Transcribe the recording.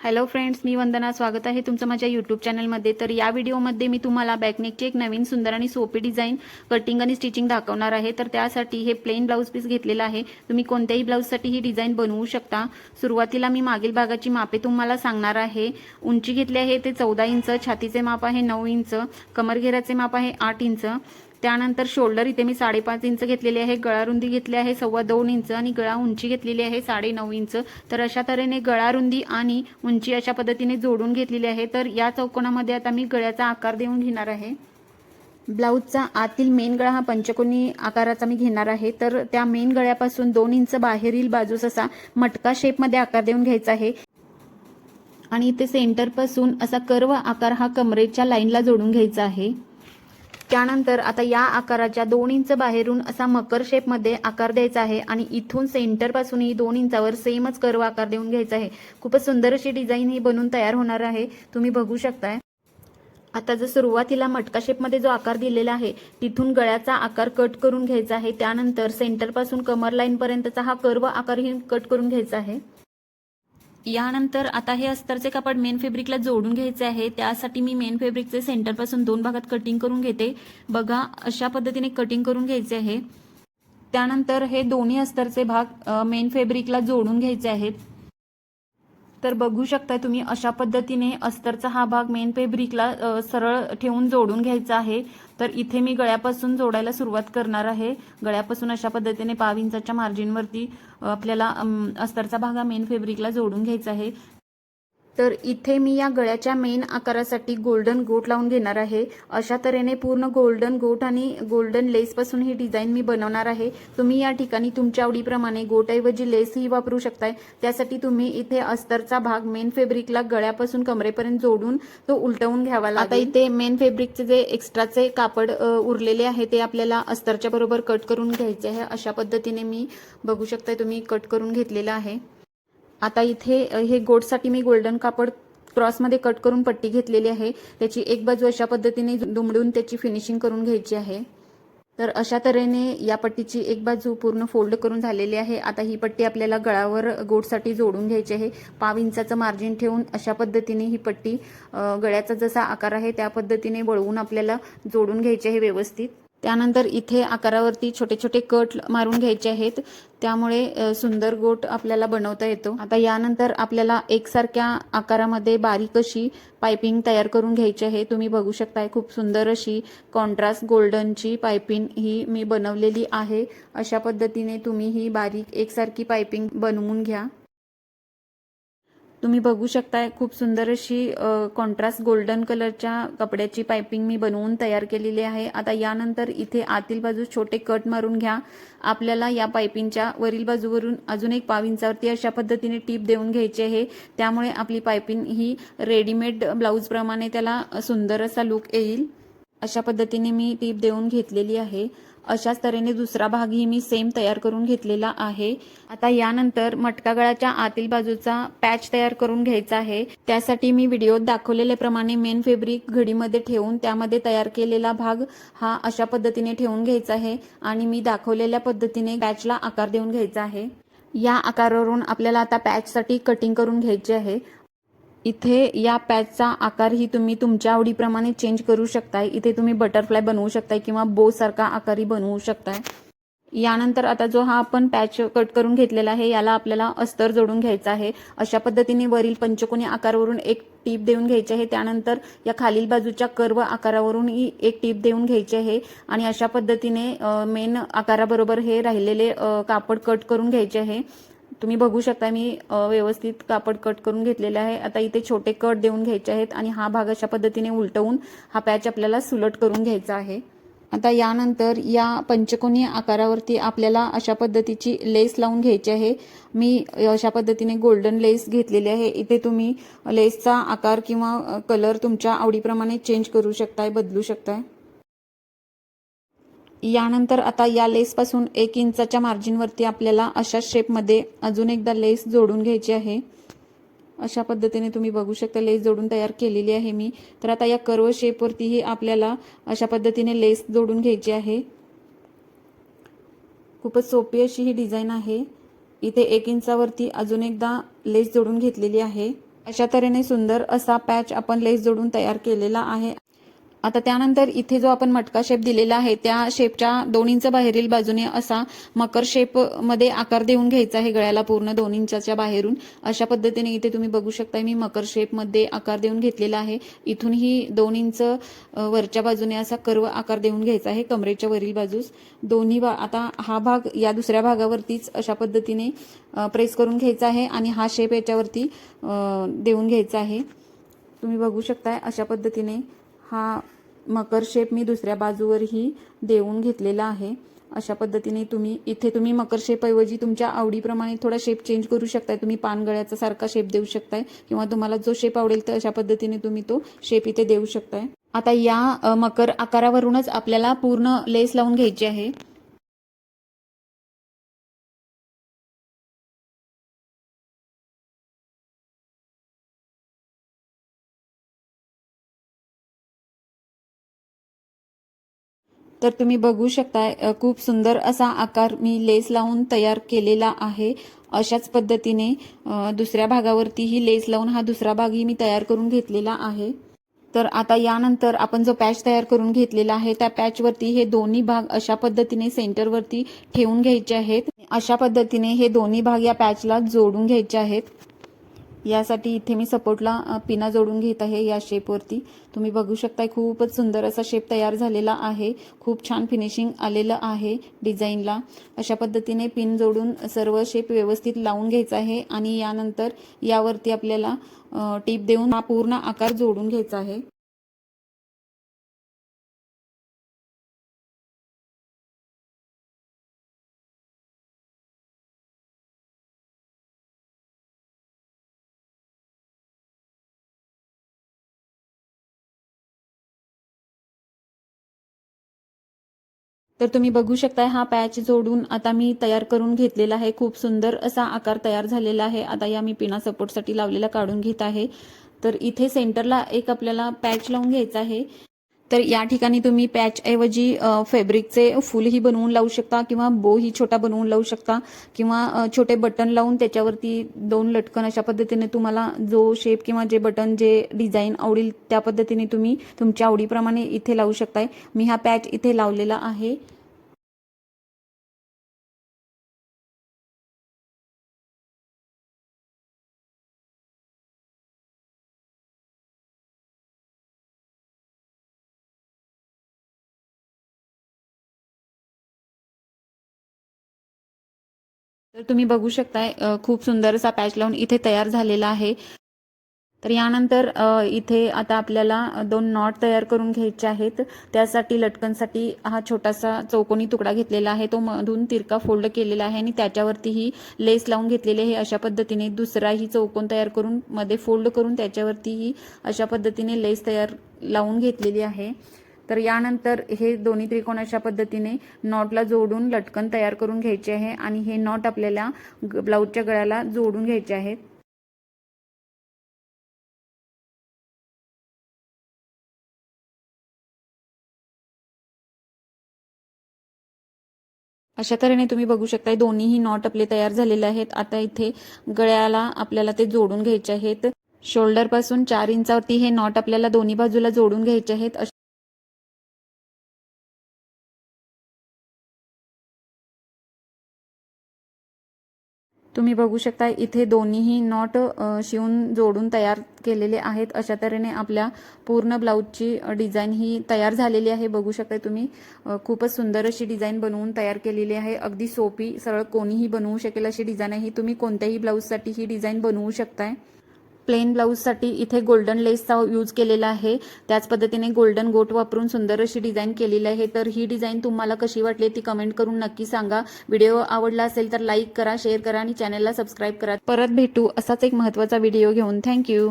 Hello friends मी वंदना. स्वागत आहे तुमचं माझ्या यूट्यूब चॅनलमध्ये तर या व्हिडिओमध्ये मी तुम्हाला बॅकनेकची एक नवीन सुंदर आणि सोपी डिझाईन कटिंग आणि स्टिचिंग दाखवणार आहे. तर त्यासाठी हे प्लेन ब्लाऊज पीस घेतलेलं आहे. तुम्ही कोणत्याही ब्लाऊजसाठी ही डिझाईन बनवू शकता. सुरुवातीला मी मागील भागाची मापे तुम्हाला सांगणार आहे. उंची घेतली आहे ते चौदा इंच छातीचे माप आहे नऊ इंच कमरघेराचे माप आहे आठ इंच. त्यानंतर शोल्डर इथे मी साडेपाच इंच घेतलेली आहे गळा रुंदी घेतली आहे सव्वा दोन इंच आणि गळा उंची घेतलेली आहे साडे नऊ इंच. तर अशा तऱ्हेने गळा रुंदी आणि उंची अशा पद्धतीने जोडून घेतलेली आहे. तर या चौकोनामध्ये आता मी गळ्याचा आकार देऊन घेणार आहे. ब्लाऊजचा आतील मेन गळा हा पंचकोनी आकाराचा मी घेणार आहे. तर त्या मेन गळ्यापासून दोन इंच बाहेरील बाजूस असा मटका शेपमध्ये आकार देऊन घ्यायचा आहे. आणि इथे सेंटरपासून असा कर्व आकार हा कमरेच्या लाईनला जोडून घ्यायचा आहे. त्यानंतर आता या आकाराच्या दोन इंच बाहेरून असा मकर शेपमध्ये आकार द्यायचा आहे आणि इथून सेंटरपासूनही दोन इंचावर सेमच कर्व आकार देऊन घ्यायचा आहे. खूपच सुंदर अशी डिझाईन ही बनून तयार होणार आहे. तुम्ही बघू शकताय. आता जर सुरुवातीला मटका शेपमध्ये जो आकार दिलेला आहे तिथून गळ्याचा आकार कट करून घ्यायचा आहे. त्यानंतर सेंटरपासून कमर लाईनपर्यंतचा हा कर्व आकारही कट करून घ्यायचा आहे. यानंतर आता हे अस्तरचे कापड मेन फॅब्रिकला जोडून घ्यायचे आहे. त्यासाठी मी मेन फॅब्रिकचे सेंटरपासून दोन भागात कटिंग करून घेते. बघा अशा पद्धतीने कटिंग करून घ्यायचे आहे. त्यानंतर हे दोन्ही अस्तरचे भाग मेन फॅब्रिकला जोडून घ्यायचे आहेत. तर बघू शकता तुम्ही अशा पद्धतीने अस्तरचा हा भाग मेन फेब्रिकला सरळ ठेवून जोडून घ्यायचा आहे. तर इथे मी गळ्यापासून जोडायला सुरुवात करणार आहे. गळ्यापासून अशा पद्धतीने पाव इंचाच्या मार्जिनवरती आपल्याला अस्तरचा भाग हा मेन फेब्रिकला जोडून घ्यायचा आहे. तर इथे मी या गळ्याच्या मेन आकारासाठी गोल्डन गोट लावून घेणार आहे. अशा तऱ्हेने पूर्ण गोल्डन गोट आणि गोल्डन लेसपासून ही डिझाईन मी बनवणार आहे. तुम्ही या ठिकाणी तुमच्या आवडीप्रमाणे गोटऐवजी लेसही वापरू शकताय. त्यासाठी तुम्ही इथे अस्तरचा भाग मेन फॅब्रिकला गळ्यापासून कमरेपर्यंत जोडून तो उलटवून घ्यावा आता इथे मेन फॅब्रिकचे जे एक्स्ट्राचे कापड उरलेले आहे ते आपल्याला अस्तरच्या बरोबर कट करून घ्यायचे आहे. अशा पद्धतीने मी बघू शकताय तुम्ही कट करून घेतलेलं आहे. आता इथे हे गोटसाठी मी गोल्डन कापड क्रॉसमध्ये कट करून पट्टी घेतलेली आहे. त्याची एक बाजू अशा पद्धतीने दुमडून त्याची फिनिशिंग करून घ्यायची आहे. तर अशा तऱ्हेने या पट्टीची एक बाजू पूर्ण फोल्ड करून झालेली आहे. आता ही पट्टी आपल्याला गळावर गोटसाठी जोडून घ्यायची आहे. पाव इंचाचं मार्जिन ठेवून अशा पद्धतीने ही पट्टी गळ्याचा जसा आकार आहे त्या पद्धतीने वळवून आपल्याला जोडून घ्यायची आहे व्यवस्थित. त्यानंतर इथे आकारावरती छोटे छोटे कट मारून घ्यायचे आहेत. त्यामुळे सुंदर गोट आपल्याला बनवता येतो. आता यानंतर आपल्याला एकसारख्या आकारामध्ये बारीक अशी पायपिंग तयार करून घ्यायची आहे. तुम्ही बघू शकताय खूप सुंदर अशी कॉन्ट्रास्ट गोल्डनची पायपिंग ही मी बनवलेली आहे. अशा पद्धतीने तुम्ही ही बारीक एकसारखी पायपिंग बनवून घ्या. तुम्ही बघू शकताय खूप सुंदर अशी कॉन्ट्रास्ट गोल्डन कलरच्या कपड्याची पायपिंग मी बनवून तयार केलेली आहे. आता यानंतर इथे आतील बाजू छोटे कट मारून घ्या. आपल्याला या पायपिंगच्या वरील बाजूवरून अजून एक पाव इंचावरती अशा पद्धतीने टीप देऊन घ्यायची आहे. त्यामुळे आपली पायपिंग ही रेडीमेड ब्लाऊजप्रमाणे त्याला सुंदर असा लुक येईल. अशा पद्धतीने मी टीप देऊन घेतलेली आहे. अशाच तऱ्हेने दुसरा भागही मी सेम तयार करून घेतलेला आहे. आता यानंतर मटका गळाच्या आतील बाजूचा पॅच तयार करून घ्यायचा आहे. त्यासाठी मी व्हिडिओत दाखवलेल्याप्रमाणे मेन फेब्रिक घडीमध्ये ठेवून त्यामध्ये तयार केलेला भाग हा अशा पद्धतीने ठेवून घ्यायचा आहे आणि मी दाखवलेल्या पद्धतीने पॅचला आकार देऊन घ्यायचा आहे. या आकारावरून आपल्याला आता पॅचसाठी कटिंग करून घ्यायची आहे. इथे या पॅचचा आकारही तुम्ही तुमच्या आवडीप्रमाणे चेंज करू शकताय. इथे तुम्ही बटरफ्लाय बनवू शकताय किंवा बो सारखा आकारही बनवू शकताय. यानंतर आता जो हा आपण पॅच कट करून घेतलेला आहे याला आपल्याला अस्तर जोडून घ्यायचा आहे. अशा पद्धतीने वरील पंचकोनी आकारावरून एक टीप देऊन घ्यायची आहे. त्यानंतर या खालील बाजूच्या कर्व आकारावरूनही एक टीप देऊन घ्यायची आहे. आणि अशा पद्धतीने मेन आकाराबरोबर हे राहिलेले कापड कट करून घ्यायचे आहे. तुम्ही बघू शकता मी व्यवस्थित कापड कट करून घेतलेले आहे. आता इथे छोटे कट देऊन घ्यायचे आहेत आणि हा भाग अशा पद्धतीने उलटवून हा पॅच आपल्याला सुलट करून घ्यायचा आहे. आता यानंतर या पंचकोनी आकारावरती आपल्याला अशा पद्धतीची लेस लावून घ्यायची आहे. मी अशा पद्धतीने गोल्डन लेस घेतलेली आहे. इथे तुम्ही लेसचा आकार किंवा कलर तुमच्या आवडीप्रमाणे चेंज करू शकताय बदलू शकताय. यानंतर आता या लेसपासून एक इंचाच्या मार्जिनवरती आपल्याला अशा शेपमध्ये अजून एकदा लेस जोडून घ्यायची आहे. अशा पद्धतीने तुम्ही बघू शकता लेस जोडून तयार केलेली आहे मी. तर आता या कर्व शेपवरतीही आपल्याला अशा पद्धतीने लेस जोडून घ्यायची आहे. खूपच सोपी अशी ही डिझाईन आहे. इथे एक इंचावरती अजून एकदा लेस जोडून घेतलेली आहे. अशा तऱ्हेने सुंदर असा पॅच आपण लेस जोडून तयार केलेला आहे. आता त्यानंतर इथे जो आपण मटका शेप दिलेला आहे त्या शेपच्या दोन इंच बाहेरील बाजूने असा मकर शेपमध्ये आकार देऊन घ्यायचा आहे गळ्याला पूर्ण दोन इंचाच्या बाहेरून. अशा पद्धतीने इथे तुम्ही बघू शकता मी मकर शेपमध्ये आकार देऊन घेतलेला आहे. इथूनही दोन इंच वरच्या बाजूने असा कर्व आकार देऊन घ्यायचा आहे कमरेच्या वरील बाजूस. दोन्ही बा आता हा भाग या दुसऱ्या भागावरतीच अशा पद्धतीने प्रेस करून घ्यायचा आहे आणि हा शेप याच्यावरती देऊन घ्यायचा आहे. तुम्ही बघू शकताय अशा पद्धतीने हा मकर शेप मी दुसऱ्या बाजूवरही देऊन घेतलेला आहे. अशा पद्धतीने तुम्ही इथे तुम्ही मकर शेपऐवजी तुमच्या आवडीप्रमाणे थोडा शेप चेंज करू शकताय. तुम्ही पानगळ्याचा सारखा शेप देऊ शकताय किंवा तुम्हाला जो शेप आवडेल तर अशा पद्धतीने तुम्ही तो शेप इथे देऊ शकताय. आता या मकर आकारावरूनच आपल्याला पूर्ण लेस लावून घ्यायची आहे. तर तुम्ही बघू शकताय खूप सुंदर असा आकार मी लेस लावून तयार केलेला आहे. अशाच पद्धतीने दुसऱ्या भागावरतीही लेस लावून हा दुसरा भागही मी तयार करून घेतलेला आहे. तर आता यानंतर आपण जो पॅच तयार करून घेतलेला आहे त्या पॅचवरती हे दोन्ही भाग अशा पद्धतीने सेंटरवरती ठेवून घ्यायचे आहेत. अशा पद्धतीने हे दोन्ही भाग या पॅचला जोडून घ्यायचे आहेत. यासाठी इथे मी सपोर्टला पिना जोडून घेत आहे या शेपवरती तुम्ही बघू शकताय खूपच सुंदर असा शेप तयार झालेला आहे. खूप छान फिनिशिंग आलेलं आहे डिझाईनला अशा पद्धतीने पिन जोडून सर्व शेप व्यवस्थित लावून घ्यायचा आहे आणि यानंतर यावरती आपल्याला टीप देऊन हा पूर्ण आकार जोडून घ्यायचा आहे. तर तुम्ही बघू शकताय हा पॅच जोडून आता मी तयार करून घेतलेला आहे. खूप सुंदर असा आकार तयार झालेला आहे. आता या मी पिना सपोर्टसाठी लावलेला काढून घेत आहे. तर इथे सेंटरला एक आपल्याला पॅच लावून घ्यायचा आहे. तर या ठिकाणी तुम्ही पॅच ऐवजी फॅब्रिकचे फुलही बनवून लावू शकता किंवा बोही छोटा बनवून लावू शकता किंवा छोटे बटन लावून त्याच्यावरती दोन लटकन अशा पद्धतीने तुम्हाला जो शेप किंवा जे बटन जे डिझाईन आवडेल त्या पद्धतीने तुम्ही तुमच्या आवडीप्रमाणे इथे लावू शकताय. मी हा पॅच इथे लावलेला आहे. तर तुम्ही बघू शकताय खूप सुंदर असा पॅच लावून इथे तयार झालेला आहे. तर यानंतर इथे आता आपल्याला दोन नॉट तयार करून घ्यायचे आहेत. त्यासाठी लटकनसाठी हा छोटासा चौकोनी तुकडा घेतलेला आहे. तो मधून तिरका फोल्ड केलेला आहे आणि त्याच्यावरतीही लेस लावून घेतलेली आहे. अशा पद्धतीने दुसराही चौकोन तयार करून मध्ये फोल्ड करून त्याच्यावरतीही अशा पद्धतीने लेस तयार लावून घेतलेली आहे. तर यानंतर हे दोन्ही त्रिकोण अशा पद्धतीने नॉटला जोडून लटकन तयार करून घ्यायचे आहे आणि हे नॉट आपल्याला ब्लाऊजच्या गळ्याला जोडून घ्यायचे आहेत. अशा तऱ्हेने तुम्ही बघू शकताय दोन्हीही नॉट आपले तयार झालेले आहेत. आता इथे गळ्याला आपल्याला ते जोडून घ्यायचे आहेत. शोल्डरपासून चार इंचावरती हे नॉट आपल्याला दोन्ही बाजूला जोडून घ्यायचे आहेत. तुम्ही बघू शकता इथे दोन्हीही नॉट शिवून जोडून तयार केलेले आहेत. अशा तऱ्हेने आपल्या पूर्ण ब्लाऊजची डिझाईन ही तयार झालेली आहे. बघू शकताय तुम्ही खूपच सुंदर अशी डिझाईन बनवून तयार केलेली आहे. अगदी सोपी सरळ कोणीही बनवू शकेल अशी डिझाईन आहे. तुम्ही कोणत्याही ब्लाऊजसाठी ही डिझाईन बनवू शकताय. प्लेन ब्लाऊजसाठी इथे गोल्डन लेसचा यूज केलेला आहे. त्याच पद्धतीने गोल्डन गोट वापरून सुंदर अशी डिझाईन केलेली आहे. तर ही डिझाईन तुम्हाला कशी वाटली ती कमेंट करून नक्की सांगा. व्हिडिओ आवडला असेल तर लाईक करा शेअर करा आणि चॅनलला सबस्क्राईब करा. परत भेटू असाच एक महत्त्वाचा व्हिडिओ घेऊन. थँक्यू.